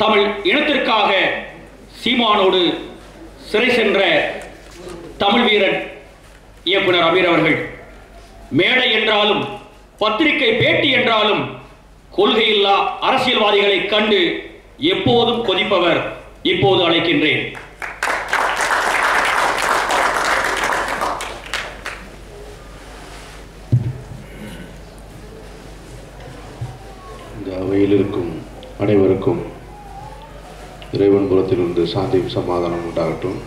தமிழ் இனத்திற்காக சீமானோடு சிறை சென்ற தமிழ் வீரன் இயக்குனர் அமீர் அவர்கள். மேடை என்றாலும் பத்திரிகை பேட்டி என்றாலும் கொள்கையில்லா அரசியல்வாதிகளை கண்டு எப்போதும் கொதிப்பவர் இப்போது அழைக்கின்றேன். இந்த அவையில் இருக்கும் அனைவருக்கும் இறைவன் புறத்திலிருந்து சாந்தியும் சமாதானம் உண்டாகட்டும்.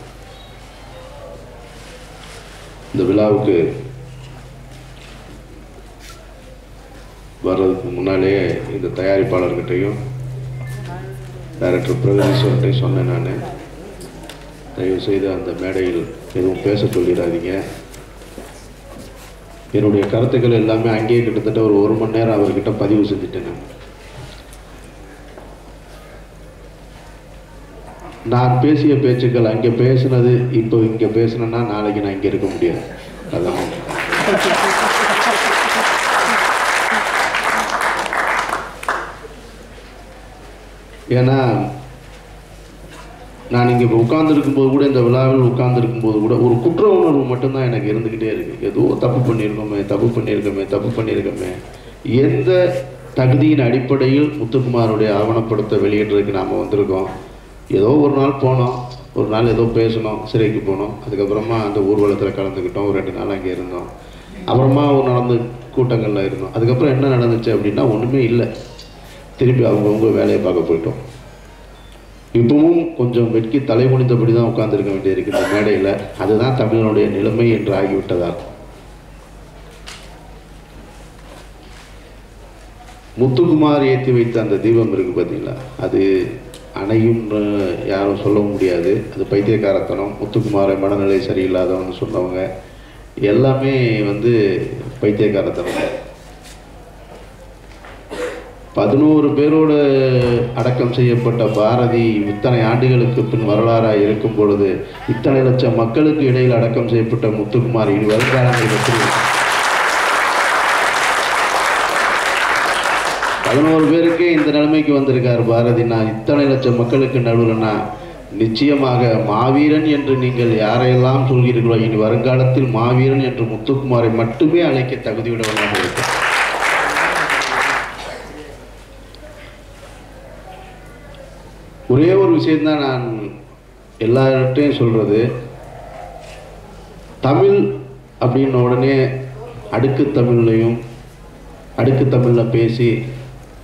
இந்த விழாவுக்கு வர்றதுக்கு முன்னாலேயே இந்த தயாரிப்பாளர்கிட்டையும் டைரக்டர் பிரகதீஸ்வர்கிட்டையும் சொன்னேன் நான். தயவு செய்து அந்த மேடையில் எதுவும் பேச சொல்லிடாதீங்க. என்னுடைய கருத்துக்கள் எல்லாமே அங்கேயே கிட்டத்தட்ட ஒரு ஒரு மணி நேரம் அவர்கிட்ட பதிவு செஞ்சுட்டேன் நான். பேசிய பேச்சுக்கள் அங்கே பேசுனது இப்போ இங்கே பேசுனேன்னா நாளைக்கு நான் இங்கே இருக்க முடியாது. அதான். ஏன்னா நான் இங்கே இப்போ உட்கார்ந்துருக்கும் போது கூட இந்த விழாவில் உட்கார்ந்துருக்கும் போது கூட ஒரு குற்ற உணர்வு மட்டும்தான் எனக்கு இருந்துக்கிட்டே இருக்குது ஏதோ தப்பு பண்ணியிருக்கோமே தப்பு பண்ணியிருக்கோமே தப்பு பண்ணியிருக்கோமே. எந்த தகுதியின் அடிப்படையில் முத்துக்குமாருடைய ஆவணப்படத்தை வெளியிடுறதுக்கு நாம் வந்திருக்கோம்? ஏதோ ஒரு நாள் போனோம் ஒரு நாள் ஏதோ பேசணும் சிறைக்கு போனோம். அதுக்கப்புறமா அந்த ஊர்வலத்தில் கலந்துக்கிட்டோம் ஒரு ரெண்டு நாள் அங்கே இருந்தோம். அப்புறமா ஒரு நடந்த கூட்டங்களில் இருந்தோம். அதுக்கப்புறம் என்ன நடந்துச்சு அப்படின்னா ஒன்றுமே இல்லை. திருப்பி அவங்கவுங்க வேலையை பார்க்க போயிட்டோம். இப்பவும் கொஞ்சம் வெட்கி தலை குனிந்தபடி தான் உட்காந்துருக்க வேண்டியிருக்கு இந்த மேடையில். அதுதான் தமிழனுடைய நிலைமை என்று ஆகிவிட்டதால். முத்துக்குமார் ஏற்றி வைத்த அந்த தீபம் இருக்கு பார்த்தீங்களா அது அணையும் யாரும் சொல்ல முடியாது. அது பைத்தியக்காரத்தனம். முத்துக்குமாரை மனநிலை சரியில்லாதவன்னு சொன்னவங்க எல்லாமே வந்து பைத்தியக்காரத்தனம். பதினோரு பேரோடு அடக்கம் செய்யப்பட்ட பாரதி இத்தனை ஆண்டுகளுக்கு பின் வரலாறாக இருக்கும் பொழுது இத்தனை லட்சம் மக்களுக்கு இடையில் அடக்கம் செய்யப்பட்ட முத்துக்குமார் இனி வருங்காலங்களில் பற்றி பதினோரு பேருக்கே இந்த நிலைமைக்கு வந்திருக்கார் பாரதி. நான் இத்தனை லட்சம் மக்களுக்கு நடுவுலனா நிச்சயமாக மாவீரன் என்று நீங்கள் யாரையெல்லாம் சொல்கிறீர்களோ இனி வருங்காலத்தில் மாவீரன் என்று முத்துக்குமாரை மட்டுமே அழைக்க தகுதியுடையவனாக இருக்கும் ஒரே ஒரு விஷயம்தான் நான் எல்லார்ட்டையும் சொல்கிறது தமிழ் அப்படின்ன உடனே அடுக்கு தமிழ்லையும் அடுக்கு தமிழில் பேசி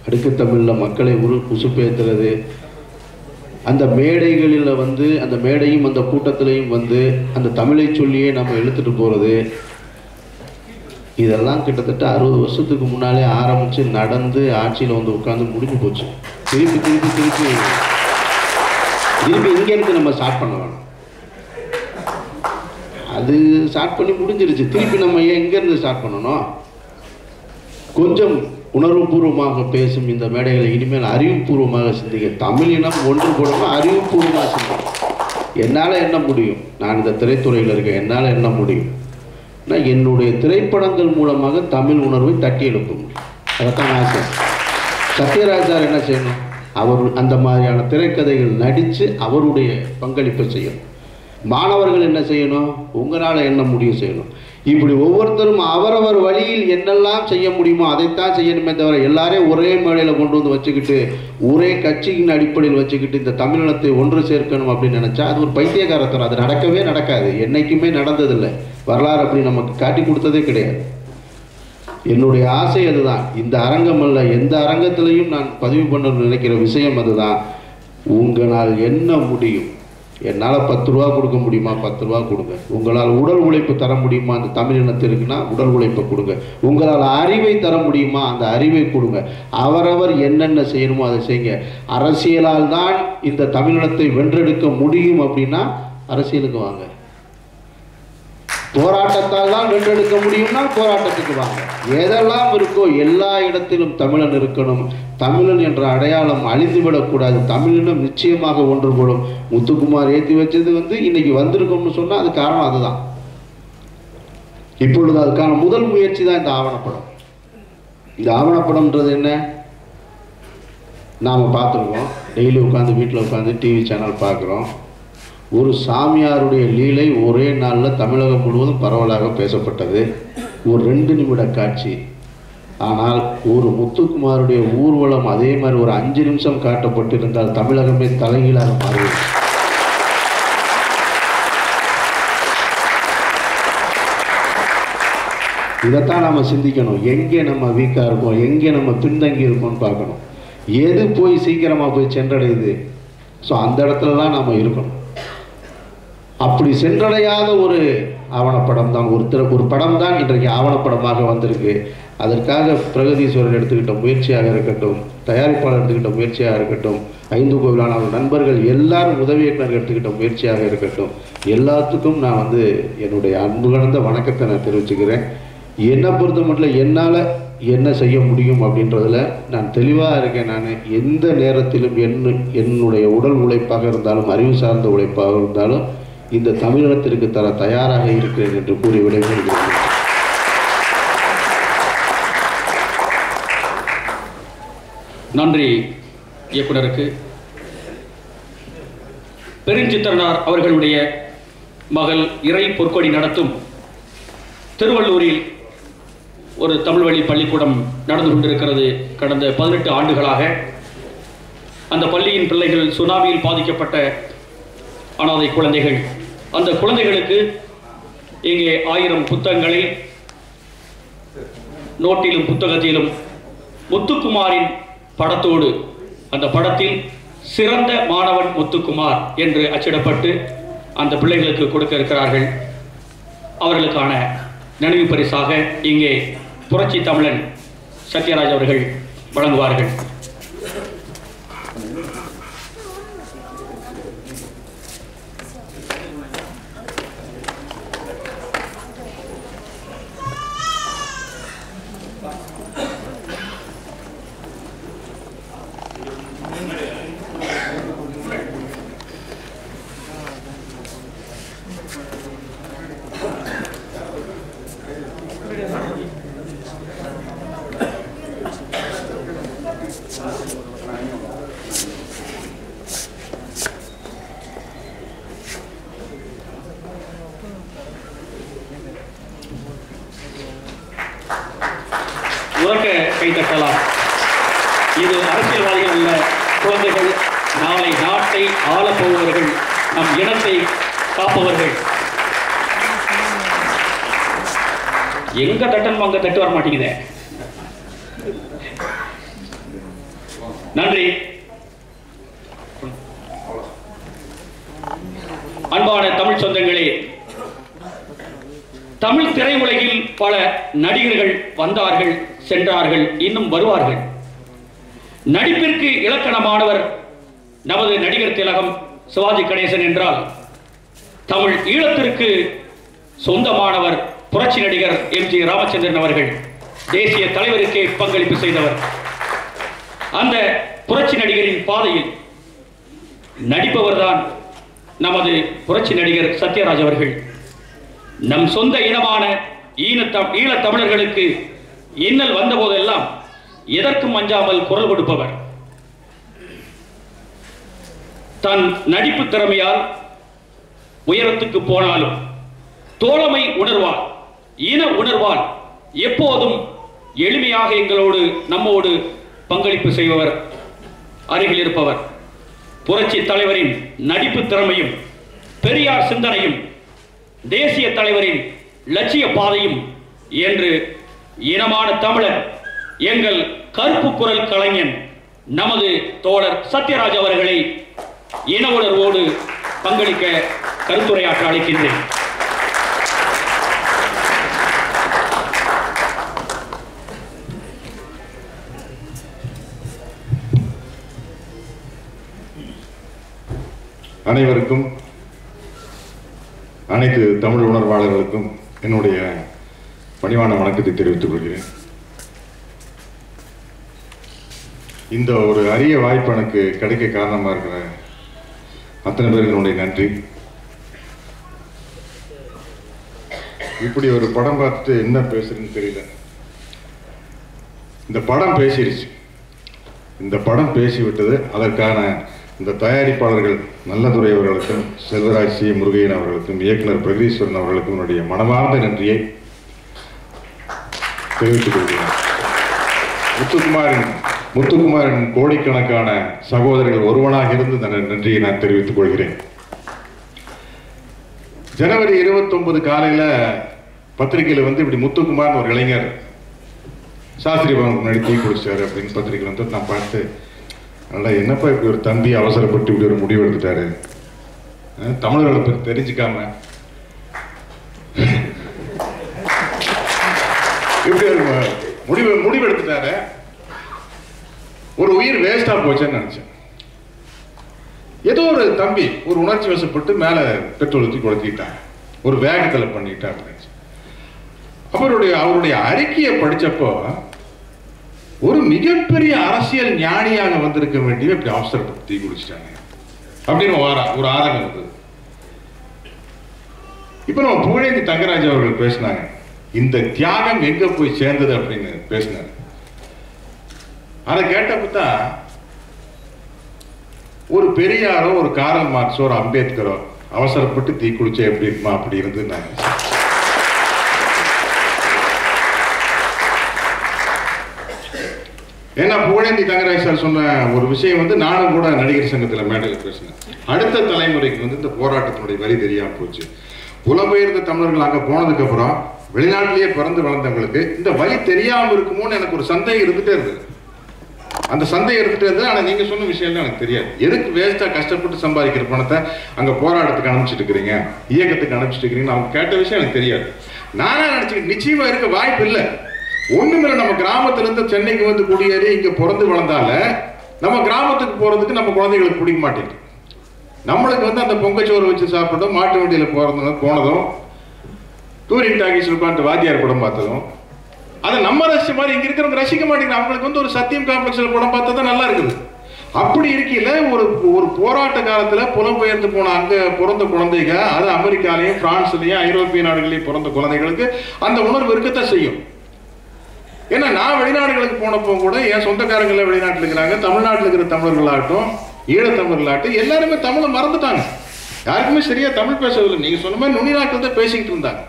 அடுக்கு தமிழில் மக்களை உரு உசுப்பேற்றுறது அந்த மேடைகளில் வந்து அந்த மேடையும் அந்த கூட்டத்திலையும் வந்து அந்த தமிழை சொல்லியே நம்ம இழுத்துட்டு போகிறது இதெல்லாம் கிட்டத்தட்ட அறுபது வருஷத்துக்கு முன்னாலே ஆரம்பித்து நடந்து ஆட்சியில் வந்து உட்காந்து முடிஞ்சு போச்சு. திருப்பி திருப்பி திருப்பி. திருப்பி இங்கேருந்து நம்ம ஸ்டார்ட் பண்ண வேணும். அது ஸ்டார்ட் பண்ணி முடிஞ்சிருச்சு. திருப்பி நம்ம ஏன் இங்கேருந்து ஸ்டார்ட் பண்ணணும்? கொஞ்சம் உணர்வுபூர்வமாக பேசும் இந்த மேடைகளை இனிமேல் அறிவுபூர்வமாக சிந்திக்க. தமிழ் இனம் ஒன்று போடணும் அறிவுபூர்வமாக சிந்திக்க என்னால் என்ன முடியும்? நான் இந்த திரைத்துறையில் இருக்கேன். என்னால் என்ன முடியும்? நான் என்னுடைய திரைப்படங்கள் மூலமாக தமிழ் உணர்வை தட்டி எழுப்ப முடியும். அதைத்தான் ஆசை சத்யராஜார் என்ன செய்யணும்? அவர் அந்த மாதிரியான திரைக்கதைகள் நடித்து அவருடைய பங்களிப்பை செய்யணும். மாணவர்கள் என்ன செய்யணும்? உங்களால் என்ன முடியும் செய்யணும்? இப்படி ஒவ்வொருத்தரும் அவரவர் வழியில் என்னெல்லாம் செய்ய முடியுமோ அதைத்தான் செய்யணுமே தவிர எல்லாரையும் ஒரே மேடையில் கொண்டு வந்து வச்சுக்கிட்டு ஒரே கட்சியின் அடிப்படையில் வச்சுக்கிட்டு இந்த தமிழினத்தை ஒன்று சேர்க்கணும் அப்படின்னு நினச்சா அது ஒரு பைத்தியகாரத்தனம் அது நடக்கவே நடக்காது. என்றைக்குமே நடந்ததில்லை. வரலாறு அப்படி நமக்கு காட்டி கொடுத்ததே கிடையாது. என்னுடைய ஆசை அதுதான். இந்த அரங்கம் அல்ல எந்த அரங்கத்திலையும் நான் பதிவு பண்ண நினைக்கிற விஷயம் அதுதான். உங்களால் என்ன முடியும்? என்னால் பத்து ரூபா கொடுக்க முடியுமா? பத்து ரூபா கொடுங்க. உங்களால் உடல் உழைப்பு தர முடியுமா? அந்த தமிழ் இனத்திற்குனா உடல் உழைப்பை கொடுங்க. உங்களால் அறிவை தர முடியுமா? அந்த அறிவை கொடுங்க. அவரவர் என்னென்ன செய்யணுமோ அதை செய்யுங்க. அரசியலால் தான் இந்த தமிழினத்தை வென்றெடுக்க முடியும் அப்படின்னா அரசியலுக்கு வாங்க. போராட்டத்தால் தான் வென்றெடுக்க முடியும்னா போராட்டத்துக்கு வாங்க. எதெல்லாம் இருக்கோ எல்லா இடத்திலும் தமிழன் இருக்கணும். தமிழன் என்ற அடையாளம் அழிந்துவிடக்கூடாது. தமிழினம் நிச்சயமாக ஒன்றுபடும் முத்துக்குமார் ஏற்றி வச்சது வந்து இன்னைக்கு வந்திருக்கோம்னு சொன்னால் அது காரணம் அதுதான். இப்பொழுது அதுக்கான முதல் முயற்சி தான் இந்த ஆவணப்படம். இந்த ஆவணப்படம்ன்றது என்ன? நாம் பார்த்துருக்கோம். டெய்லி உட்காந்து வீட்டில் உட்காந்து டிவி சேனல் பார்க்குறோம். ஒரு சாமியாருடைய லீலை ஒரே நாளில் தமிழகம் முழுவதும் பரவலாக பேசப்பட்டது. ஒரு ரெண்டு நிமிட காட்சி. ஆனால் ஒரு முத்துக்குமாருடைய ஊர்வலம் அதே மாதிரி ஒரு அஞ்சு நிமிஷம் காட்டப்பட்டிருந்தால் தமிழகமே தலைகீழாக மாறும் இதைத்தான் நம்ம சிந்திக்கணும். எங்கே நம்ம வீக்காக இருக்கோம்? எங்கே நம்ம பின்தங்கி இருக்கோம்னு பார்க்கணும். எது போய் சீக்கிரமாக போய் சென்றடையுது? ஸோ அந்த இடத்துல தான் நம்ம இருக்கணும். அப்படி சென்றடையாத ஒரு ஆவணப்படம் தான் ஒரு ஒரு படம் தான் இன்றைக்கு ஆவணப்படமாக வந்திருக்கு. அதற்காக பிரகதீஸ்வரர் எடுத்துக்கிட்ட முயற்சியாக இருக்கட்டும் தயாரிப்பாளர் எடுத்துக்கிட்ட முயற்சியாக இருக்கட்டும் ஐந்து கோவிலான அவர் நண்பர்கள் எல்லாரும் உதவி இயக்குனர் எடுத்துக்கிட்ட முயற்சியாக இருக்கட்டும் எல்லாத்துக்கும் நான் வந்து என்னுடைய அன்பு கலந்த வணக்கத்தை நான் தெரிவிச்சுக்கிறேன். என்னை பொறுத்த மட்டும் என்னால் என்ன செய்ய முடியும் அப்படின்றதுல நான் தெளிவாக இருக்கேன் நான். எந்த நேரத்திலும் என் என்னுடைய உடல் உழைப்பாக இருந்தாலும் அறிவு சார்ந்த உழைப்பாக இருந்தாலும் இந்த தமிழகத்திற்கு தர தயாராக இருக்கிறேன் என்று கூறி விடைபெறுகிறேன். நன்றி இயக்குனருக்கு பெருஞ்சித்திரனார் அவர்களுடைய மகள் இறை பொற்கொடி நடத்தும் திருவள்ளூரில் ஒரு தமிழ் வழி பள்ளிக்கூடம் நடந்து கொண்டிருக்கிறது கடந்த பதினெட்டு ஆண்டுகளாக. அந்த பள்ளியின் பிள்ளைகள் சுனாமியில் பாதிக்கப்பட்ட அனாதை குழந்தைகள். அந்த குழந்தைகளுக்கு இங்கே ஆயிரம் புத்தகங்களை நோட்டிலும் புத்தகத்திலும் முத்துக்குமாரின் படத்தோடு அந்த படத்தில் சிறந்த மாணவன் முத்துக்குமார் என்று அச்சிடப்பட்டு அந்த பிள்ளைகளுக்கு கொடுக்க இருக்கிறார்கள். அவர்களுக்கான நினைவு பரிசாக இங்கே புரட்சி தமிழன் சத்யராஜ் அவர்கள் வழங்குவார்கள். அரசியல்வாதிகள் அல்ல. குழந்தைகள் நாளை நாட்டை ஆளப்போவர்கள் நம் இனத்தை காப்பவர்கள். எங்க தட்டணும் அங்க தட்டு வர மாட்டேங்குதே. நன்றி. அன்பான தமிழ் சொந்தங்களே தமிழ் திரையுலகில் பல நடிகர்கள் வந்தார்கள் சென்றார்கள் இன்னும் வருவார்கள். நடிப்பிற்கு இலக்கணமானவர் நமது நடிகர் திலகம் சிவாஜி கணேசன் என்றால் தமிழ் ஈழத்திற்கு சொந்தமானவர் புரட்சி நடிகர் எம் ஜி ராமச்சந்திரன் அவர்கள் தேசிய தலைவருக்கே பங்களிப்பு செய்தவர். அந்த புரட்சி நடிகரின் பாதையில் நடிப்பவர்தான் நமது புரட்சி நடிகர் சத்யராஜ் அவர்கள். நம் சொந்த இனமான ஈனத்தம் ஈழத் தமிழர்களுக்கு இன்னல் வந்தபோதெல்லாம் எதற்கும் அஞ்சாமல் குரல் கொடுப்பவர்? தன் நடிப்பு திறமையால் உயரத்துக்கு போனாலும் தோழமை உணர்வால் இன உணர்வால் எப்போதும் எளிமையாக எங்களோடு நம்மோடு பங்களிப்பு செய்பவர் அருகில் இருப்பவர். புரட்சி தலைவரின் நடிப்பு திறமையும் பெரியார் சிந்தனையும் தேசிய தலைவரின் லட்சிய பாதையும் என்று இனமான தமிழர் எங்கள் கருப்பு குரல் கலைஞன் நமது தோழர் சத்யராஜ் அவர்களை இன உணர்வோடு பங்களிக்க கருத்துரையாற்ற அழைக்கின்றேன் அனைவருக்கும் அனைத்து தமிழ் உணர்வாளர்களுக்கும் என்னுடைய பணிவான வணக்கத்தை தெரிவித்துக் கொள்கிறேன். இந்த ஒரு அரிய வாய்ப்பு எனக்கு கிடைக்க காரணமாக இருக்கிற அத்தனை பேருக்கு என்னுடைய நன்றி. இப்படி ஒரு படம் பார்த்துட்டு என்ன பேசுறதுன்னு தெரியல. இந்த படம் பேசிடுச்சு இந்த படம் பேசிவிட்டது அதற்கான இந்த தயாரிப்பாளர்கள் நல்லதுரை அவர்களுக்கும் செல்வராஜ் சி. முருகையன் அவர்களுக்கும் இயக்குனர் பிரகதீஸ்வரன் அவர்களுக்கும் என்னுடைய மனமார்ந்த நன்றியை தெரிவித்துக் கொள்கிறேன். முத்துக்குமாரின் முத்துக்குமாரின் கோடிக்கணக்கான சகோதரர்கள் ஒருவனாக இருந்து இந்த நன்றியை நான் தெரிவித்துக் கொள்கிறேன். ஜனவரி 29 காலையில பத்திரிகையில வந்து இப்படி முத்துக்குமார்னு ஒரு இளைஞர் சாஸ்திரி பவனுக்கு முன்னாடி தீ குடிச்சாரு அப்படின்னு பத்திரிகையில் வந்து நான் பார்த்து நல்லா என்னப்பா இப்படி ஒரு தம்பி அவசரப்பட்டு இப்படி ஒரு முடிவு எடுத்துட்டாரு? தமிழர்களை பற்றி தெரிஞ்சுக்காம. இப்படி ஒரு முடிவு முடிவு எடுத்துட்டாரு. ஒரு உயிர் வேஸ்டாக போச்சேன்னு நினச்சேன். ஏதோ ஒரு தம்பி ஒரு உணர்ச்சி வசப்பட்டு மேலே பெட்ரோல் ஊற்றி கொளுத்திட்டான் ஒரு வேகத்தில் பண்ணிட்டா அப்படின்னு அவருடைய அவருடைய அறிக்கையை படிச்சப்போ ஒரு மிகப்பெரிய அரசியல் ஞானியாக வந்திருக்க வேண்டிய இப்படி அவசரப்பட்டு தீ குடிச்சிட்டாங்க. அப்படின்னு ஒரு ஒரு ஆதங்கம் இருந்தது. இப்போ நம்ம புகழேந்தி தங்கராஜ் அவர்கள் பேசினாங்க. இந்த தியாகம் எங்கே போய் சேர்ந்தது அப்படின்னு பேசினாங்க அதை கேட்டப்பதான் ஒரு பெரியாரோ ஒரு காரல் மார்க்ஸோ ஒரு அம்பேத்கரோ அவசரப்பட்டு தீ குளிச்சா எப்படி இருக்குமா? அப்படி இருந்து நான் ஏன்னா புகழேந்தி தங்கராஜ் சார் சொன்ன ஒரு விஷயம் வந்து நானும் கூட நடிகர் சங்கத்தில் மேடையில் பேசினேன். அடுத்த தலைமுறைக்கு வந்து இந்த போராட்டத்தினுடைய வரி தெரியாமல் போச்சு. புலம்பெயர்ந்த தமிழர்கள் அங்கே போனதுக்கப்புறம் வெளிநாட்டிலேயே பிறந்து வளர்ந்தவங்களுக்கு இந்த வழி தெரியாமல் இருக்குமோன்னு எனக்கு ஒரு சந்தேகம் இருந்துகிட்டே இருந்தது. அந்த சந்தை இருந்துட்டே இருந்தது ஆனால் நீங்கள் சொன்ன விஷயம்லாம் எனக்கு தெரியாது. எதுக்கு வேஸ்ட்டாக கஷ்டப்பட்டு சம்பாதிக்கிற பணத்தை அங்கே போராட்டத்துக்கு அனுப்பிச்சிட்டு இருக்கிறீங்க? இயக்கத்துக்கு அனுப்பிச்சிட்டு இருக்கிறீங்கன்னு அவங்க கேட்ட விஷயம் எனக்கு தெரியாது. நானே நினச்சிக்கிட்டு நிச்சயமாக இருக்க வாய்ப்பு இல்லை. ஒன்றுமில்ல நம்ம கிராமத்துல இருந்து சென்னைக்கு வந்து குடியேறி இங்கே பிறந்து வளர்ந்தால நம்ம கிராமத்துக்கு போகிறதுக்கு நம்ம குழந்தைகளுக்கு பிடிக்க மாட்டேங்குது. நம்மளுக்கு வந்து அந்த பொங்கச்சோறு வச்சு சாப்பிட்டதும் மாட்டு வண்டியில் போகிறதும் போனதும் டூரிங் டாக்கீஸ் உட்காந்து வாத்தியார் படம் பார்த்ததும் அதை நம்ம ரசிச்ச மாதிரி இங்க இருக்கிறவங்க ரசிக்க மாட்டேங்கிறாங்க அவங்களுக்கு வந்து ஒரு சத்தியம் காம்ப்ளெக்ஸ்ல படம் பார்த்தா தான் நல்லா இருக்குது. அப்படி இருக்கையில் ஒரு ஒரு போராட்ட காலத்தில் புலம்பெயர்ந்து போன அங்கே பிறந்த குழந்தைங்க அது அமெரிக்காலையும் பிரான்ஸ்லையும் ஐரோப்பிய நாடுகளையும் பிறந்த குழந்தைகளுக்கு அந்த உணர்வு இருக்கத்தான் செய்யும். ஏன்னா நான் வெளிநாடுகளுக்கு போனப்போ கூட என் சொந்தக்காரங்களை வெளிநாட்டில் இருக்கிறாங்க தமிழ்நாட்டில் இருக்கிற தமிழர்களாகட்டும் ஈழத்தமிழர்களாகட்டும் எல்லாருமே தமிழை மறந்துட்டாங்க. யாருக்குமே சரியாக தமிழ் பேசவில்லை. நீங்கள் சொன்ன மாதிரி நுனி நாட்கள் தான் பேசிக்கிட்டு இருந்தாங்க.